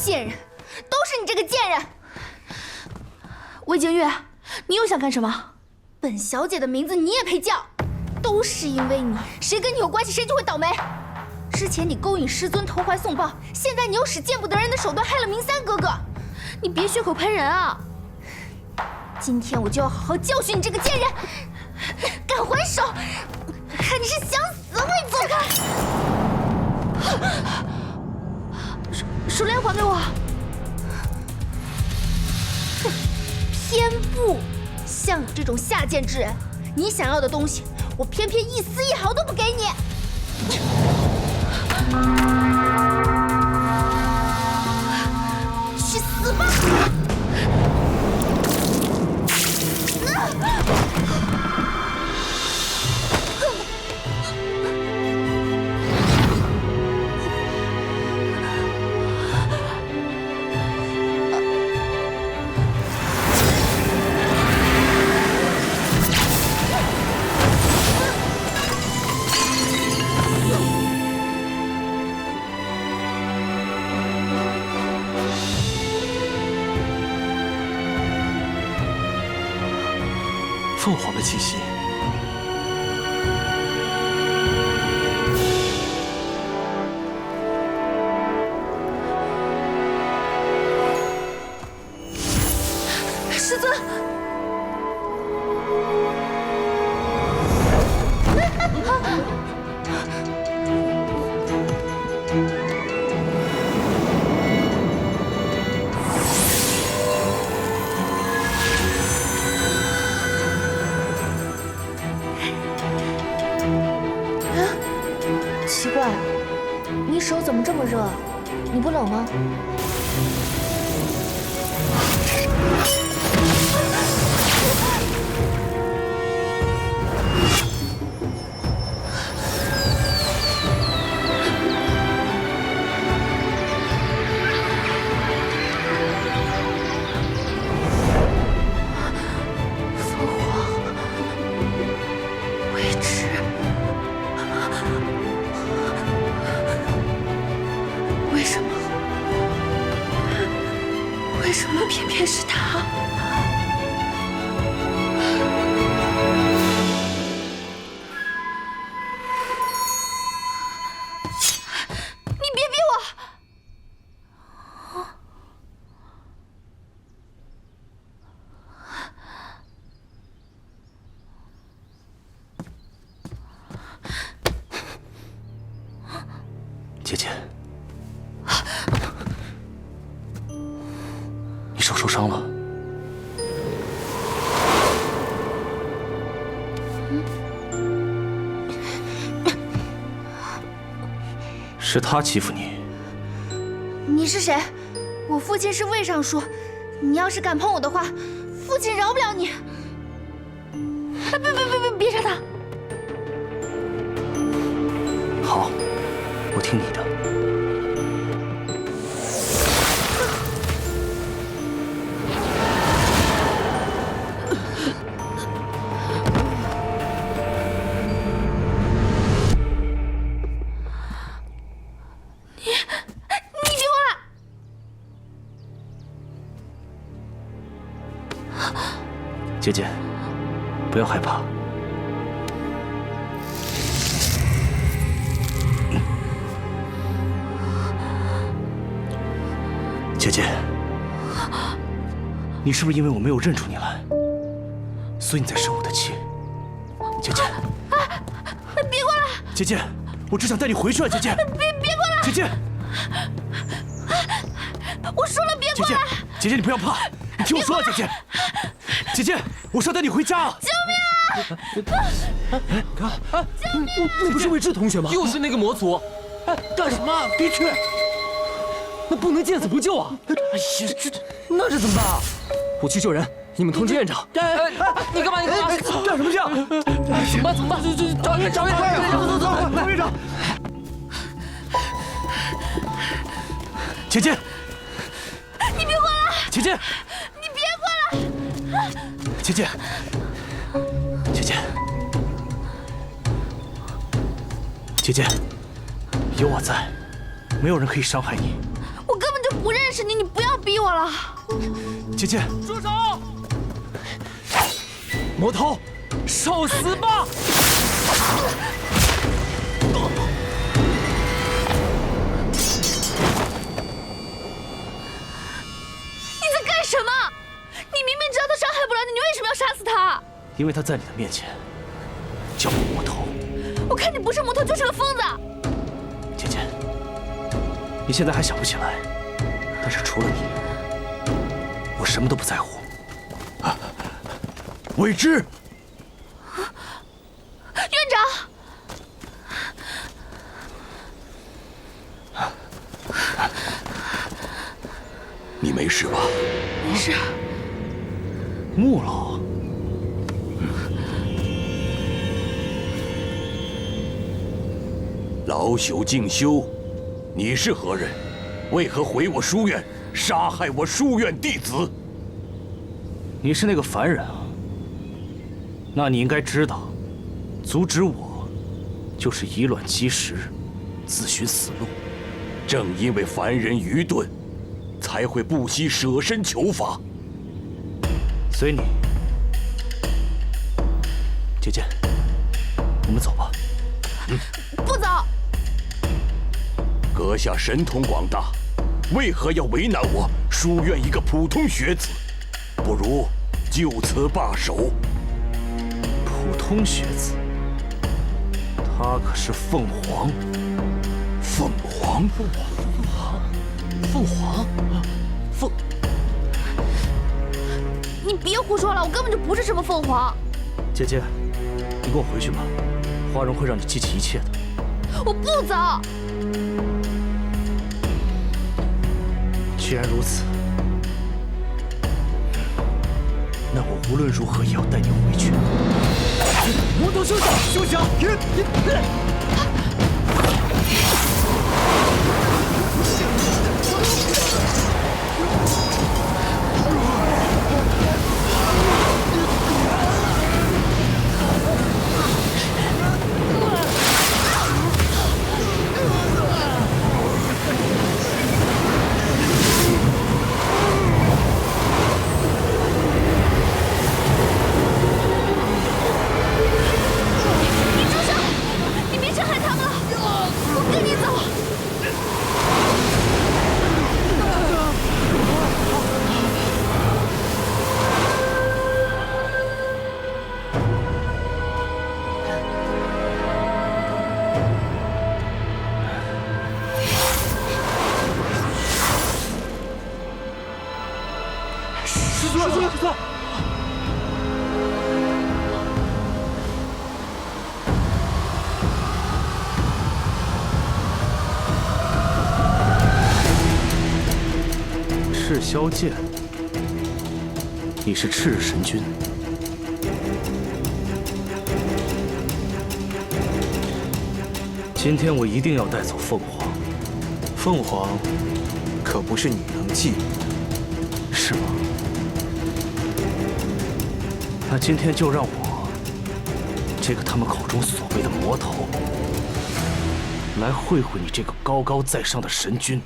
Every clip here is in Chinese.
贱人，都是你这个贱人！魏景月，你又想干什么？本小姐的名字你也配叫？都是因为你，谁跟你有关系，谁就会倒霉。之前你勾引师尊投怀送抱，现在你又使见不得人的手段害了明三哥哥，你别血口喷人啊！今天我就要好好教训你这个贱人！敢还手，看你是想死为止！手手链还给我！哼，偏不！像你这种下贱之人，你想要的东西，我偏偏一丝一毫都不给你！去死吧！凤凰的气息。是他？手受伤了。是他欺负你，你是谁？我父亲是魏尚书，你要是敢碰我的话，父亲饶不了你！哎，别别姐姐，不要害怕。姐姐，你是不是因为我没有认出你来，所以你才生我的气？姐姐，别过来！姐姐，我只想带你回去啊！姐姐，别别过来！姐姐，我说了别姐姐过来！，姐姐，你不要怕，你听我说啊，姐姐，姐姐，我是要带你回家啊！救命啊！你看那不是未知同学吗？又是那个魔族，哎干什么？别去！那不能见死不救啊！哎呀，这那这怎么办啊？我去救人，你们通知院长。哎哎，你干嘛？你干嘛？干什么去？怎么办？怎么办？找院找院长！走走走，找院长！姐姐，你别过来！姐姐！姐姐，姐姐，姐姐，有我在，没有人可以伤害你。我根本就就不认识你，你不要逼我了。姐姐，住手！魔头，受死吧！因为他在你的面前叫我魔头。我看你不是魔头就是个疯子。姐姐，你现在还想不起来，但是除了你，我什么都不在乎。啊，未知，院长，你没事吧？没事。穆老，老朽静修，你是何人？为何毁我书院，杀害我书院弟子？你是那个凡人啊？那你应该知道，阻止我，就是以卵击石，自寻死路。正因为凡人愚钝，才会不惜舍身求法。随你，姐姐，我们走吧。阁下神通广大，为何要为难我书院一个普通学子？不如就此罢手。普通学子，他可是凤凰。凤凰，凤凰，凤凰，凤……你别胡说了，我根本就不是什么凤凰。姐姐，你跟我回去吧，花荣会让你记起一切的。我不走。既然如此，那我无论如何也要带你回去。魔头休想！休想！萧剑，你是赤日神君。今天我一定要带走凤凰。凤凰可不是你能觊觎。是吗？那今天就让我这个他们口中所谓的魔头，来会会你这个高高在上的神君。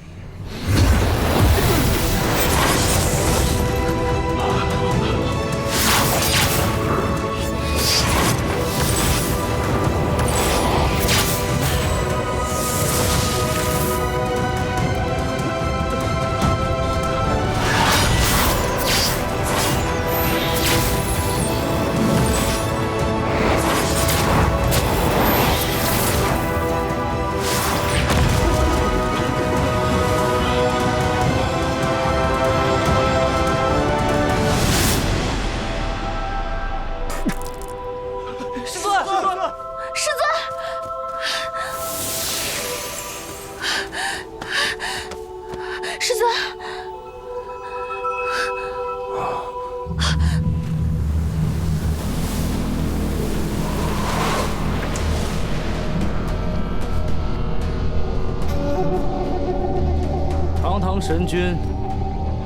堂堂神君，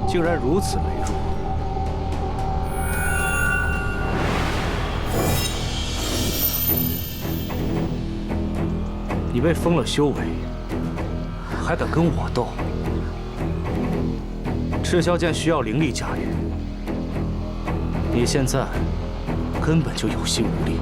竟然如此羸弱。你被封了修为，还敢跟我斗？赤霄剑需要灵力驾驭，你现在根本就有心无力。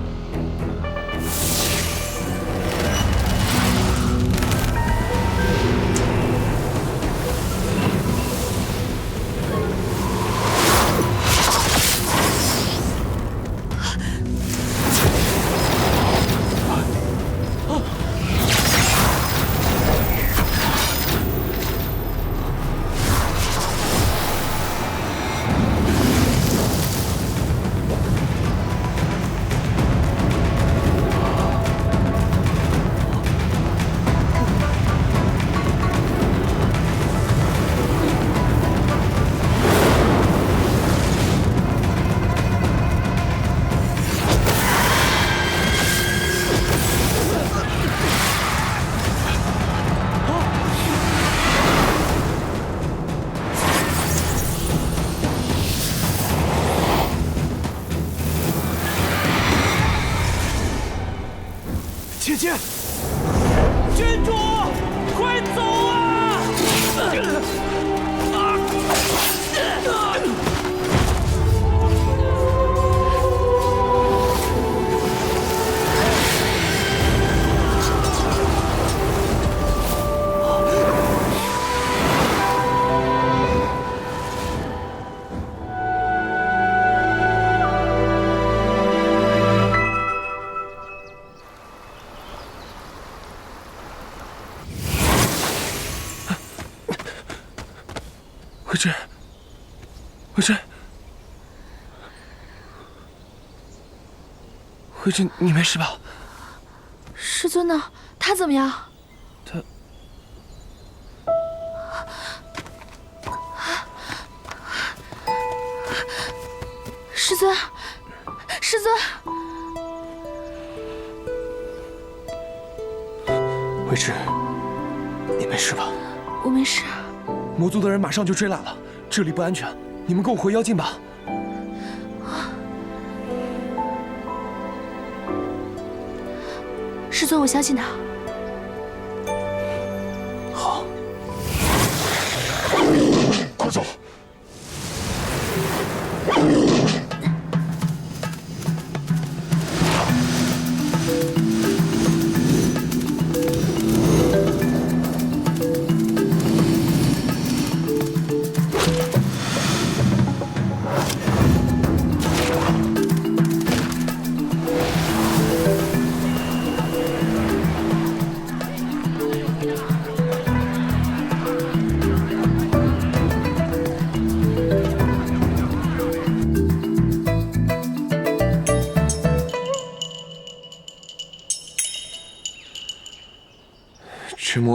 慧芝，你没事吧？师尊呢？他怎么样？他师尊，师尊，慧芝，你没事吧？我没事。魔族的人马上就追来了，这里不安全，你们跟我回妖境吧。师尊，我相信他。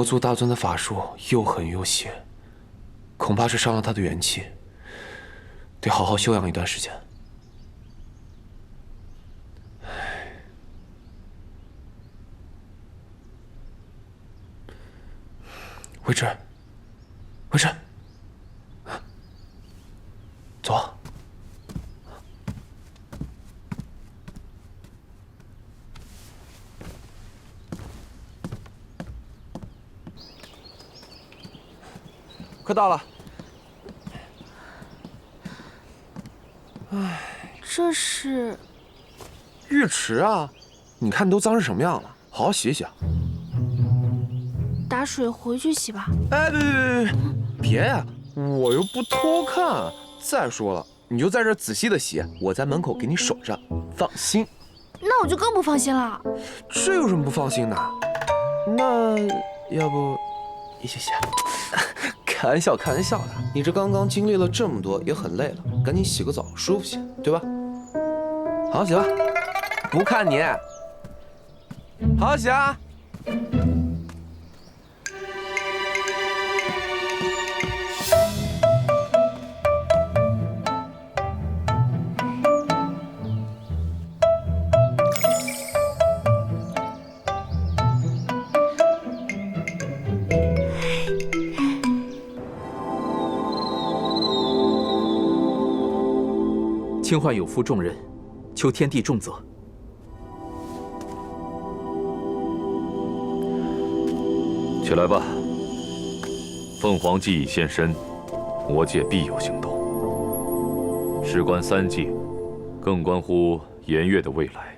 魔族大尊的法术又狠又邪，恐怕是伤了他的元气，得好好休养一段时间。慧芝，慧芝，走快到了，哎这是浴池啊！你看都脏成什么样了，好好洗一洗啊！打水回去洗吧。哎，别别别别别呀！我又不偷看。再说了，你就在这仔细的洗，我在门口给你守着，放心。那我就更不放心了。这有什么不放心的？那要不一起洗？开玩笑，开玩笑的。你这刚刚经历了这么多，也很累了，赶紧洗个澡，舒服些，对吧？好好洗吧，不看你，好好洗啊！清幻有负重任，求天地重责。起来吧，凤凰既已现身，魔界必有行动。事关三界，更关乎颜月的未来。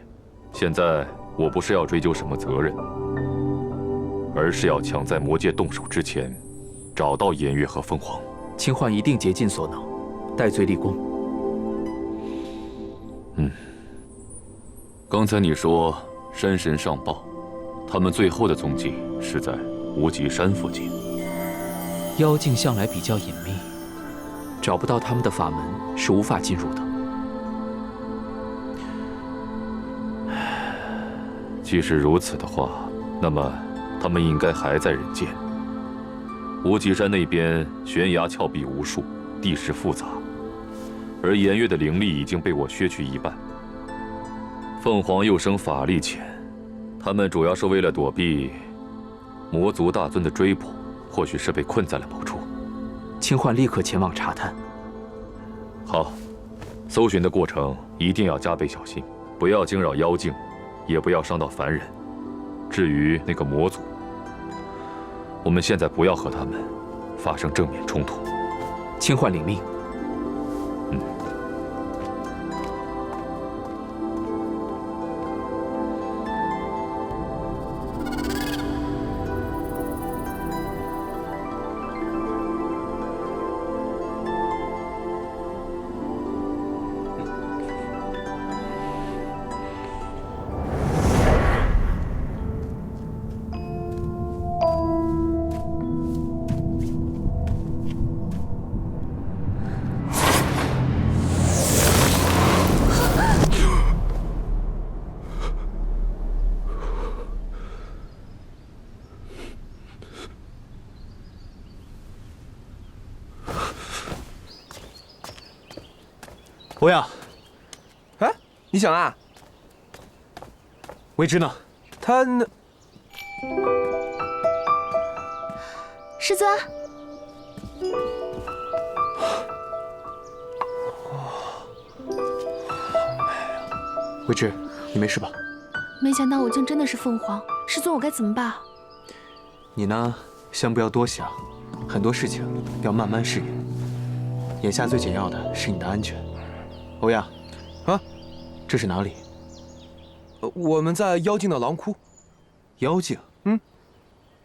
现在我不是要追究什么责任，而是要抢在魔界动手之前，找到颜月和凤凰。清幻一定竭尽所能，戴罪立功。嗯。刚才你说山神上报，他们最后的踪迹是在无极山附近。妖境向来比较隐秘，找不到他们的法门是无法进入的。既是如此的话，那么他们应该还在人间。无极山那边悬崖峭壁无数，地势复杂，而颜月的灵力已经被我削去一半。凤凰又生法力浅，他们主要是为了躲避魔族大尊的追捕。或许是被困在了某处，清幻立刻前往查探。好，搜寻的过程一定要加倍小心，不要惊扰妖境，也不要伤到凡人。至于那个魔族，我们现在不要和他们发生正面冲突。清幻领命。欧阳，哎，你想啊？未知呢？他那……师尊，未知，你没事吧？没想到我竟真的是凤凰，师尊，我该怎么办？你呢，先不要多想，很多事情要慢慢适应。眼下最紧要的是你的安全。欧阳，啊，这是哪里？呃，我们在妖境的狼窟。妖境？嗯，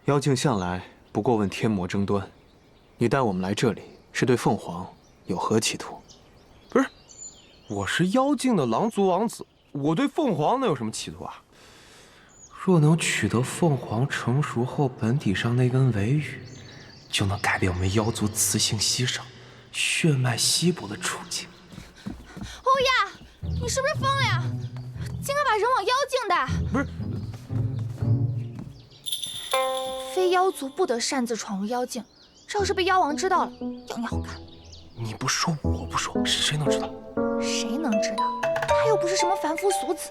妖境向来不过问天魔争端，你带我们来这里是对凤凰有何企图？不是，我是妖境的狼族王子，我对凤凰能有什么企图啊？若能取得凤凰成熟后本体上那根尾羽，就能改变我们妖族雌性稀少、血脉稀薄的处境。是不是疯了呀？竟敢把人往妖境带！不是，非妖族不得擅自闯入妖境，这要是被妖王知道了，要你好看。你不说，我不说，谁能知道？谁能知道？他又不是什么凡夫俗子。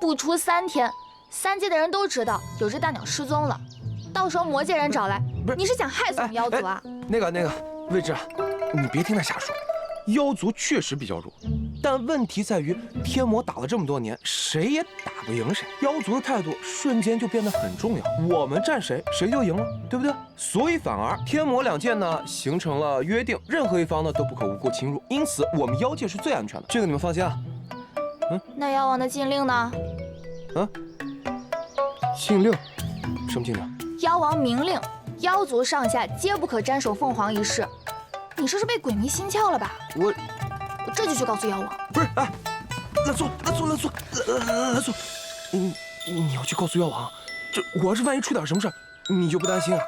不出三天，三界的人都知道有只大鸟失踪了，到时候魔界人找来，不是你是想害死我们妖族啊？那个那个，魏志，你别听他瞎说。妖族确实比较弱，但问题在于天魔打了这么多年，谁也打不赢谁。妖族的态度瞬间就变得很重要，我们战谁，谁就赢了，对不对？所以反而天魔两界呢形成了约定，任何一方呢都不可无故侵入，因此我们妖界是最安全的，这个你们放心啊。嗯，那妖王的禁令呢？啊？禁令？什么禁令？妖王明令，妖族上下皆不可沾手凤凰一事。你这是被鬼迷心窍了吧？我，我这就去告诉妖王。不是，哎，蓝素，蓝素，蓝素，蓝蓝素，你你要去告诉妖王，这我要是万一出点什么事你就不担心了？